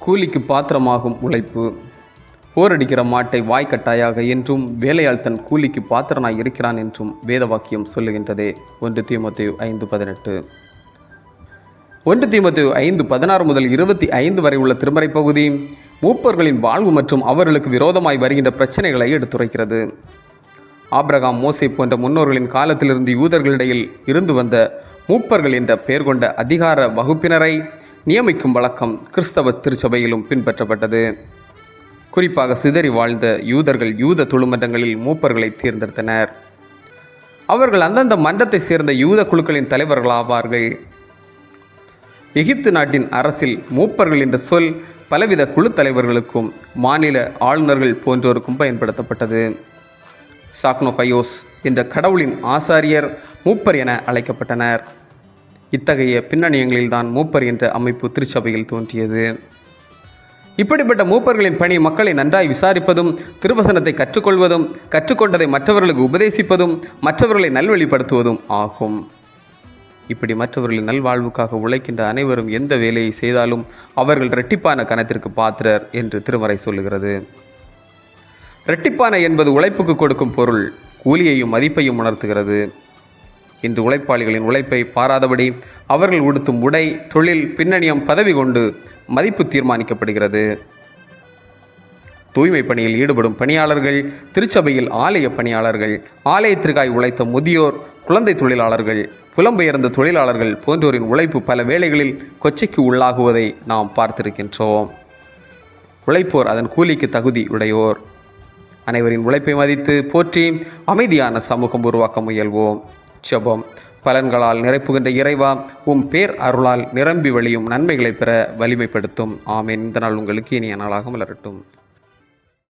கூலிக்கு பாத்திரமாகும் உழைப்பு. போரடிக்கிற மாட்டை வாய்க்கட்டாயாக என்றும் வேலையால் தன் கூலிக்கு பாத்திரனாய் இருக்கிறான் என்றும் வேதவாக்கியம் சொல்லுகின்றதே. ஒன்று தீமோத்தேயு ஐந்து பதினெட்டு. ஒன்று தீமோத்தேயு ஐந்து பதினாறு முதல் இருபத்தி ஐந்து வரை உள்ள திருமறை பகுதி மூப்பர்களின் வாழ்வு மற்றும் அவர்களுக்கு விரோதமாய் வருகின்ற பிரச்சனைகளை எடுத்துரைக்கிறது. ஆப்ரகாம் மோசை போன்ற முன்னோர்களின் காலத்திலிருந்து யூதர்களிடையில் இருந்து வந்த மூப்பர்கள் என்ற பெயர் கொண்ட அதிகார வகுப்பினரை நியமிக்கும் வழக்கம் கிறிஸ்தவ திருச்சபையிலும் பின்பற்றப்பட்டது. குறிப்பாக சிதறி வாழ்ந்த யூதர்கள் யூத தொழுமன்றங்களில் மூப்பர்களை தேர்ந்தெடுத்தனர். அவர்கள் அந்தந்த மன்றத்தை சேர்ந்த யூத குழுக்களின் தலைவர்களாவார்கள். எகிப்து நாட்டின் அரசில் மூப்பர்கள் என்ற சொல் பலவித குழு தலைவர்களுக்கும் மாநில ஆளுநர்கள் போன்றோருக்கும் பயன்படுத்தப்பட்டது. சாக்னோபயோஸ் என்ற கடவுளின் ஆசாரியர் மூப்பர் என அழைக்கப்பட்டனர். இத்தகைய பின்னணியங்களில்தான் மூப்பர் என்ற அமைப்பு திருச்சபையில் தோன்றியது. இப்படிப்பட்ட மூப்பர்களின் பணி மக்களை நன்றாய் விசாரிப்பதும் திருவசனத்தை கற்றுக்கொள்வதும் கற்றுக்கொண்டதை மற்றவர்களுக்கு உபதேசிப்பதும் மற்றவர்களை நல்வழிப்படுத்துவதும் ஆகும். இப்படி மற்றவர்களின் நல்வாழ்வுக்காக உழைக்கின்ற அனைவரும் எந்த வேலையை செய்தாலும் அவர்கள் இரட்டிப்பான கணத்திற்கு பாத்திரர் என்று திருமறை சொல்லுகிறது. இரட்டிப்பான என்பது உழைப்புக்கு கொடுக்கும் பொருள் கூலியையும் மதிப்பையும் உணர்த்துகிறது. இன்று உழைப்பாளிகளின் உழைப்பை பாராதபடி அவர்கள் உடுத்தும் உடை தொழில் பின்னணியம் பதவி கொண்டு மதிப்பு தீர்மானிக்கப்படுகிறது. தூய்மை பணியில் ஈடுபடும் பணியாளர்கள் திருச்சபையில் ஆலய பணியாளர்கள் ஆலயத்திற்காய் உழைத்த முதியோர் குழந்தை தொழிலாளர்கள் புலம்பெயர்ந்த தொழிலாளர்கள் போன்றோரின் உழைப்பு பல வேளைகளில் கொச்சைக்கு உள்ளாகுவதை நாம் பார்த்திருக்கின்றோம். உழைப்போர் அதன் கூலிக்கு தகுதி உடையோர். அனைவரின் உழைப்பை மதித்து போற்றி அமைதியான சமூகம் உருவாக்க முயல்வோம். ஜெபம். பலன்களால் நிரப்புகின்ற இறைவா உம் பேர் அருளால் நிரம்பி வழியும் நன்மைகளை பெற வலிமைப்படுத்தும். ஆமேன். இந்த நாள் உங்களுக்கு இனிய நாளாக மலரட்டும்.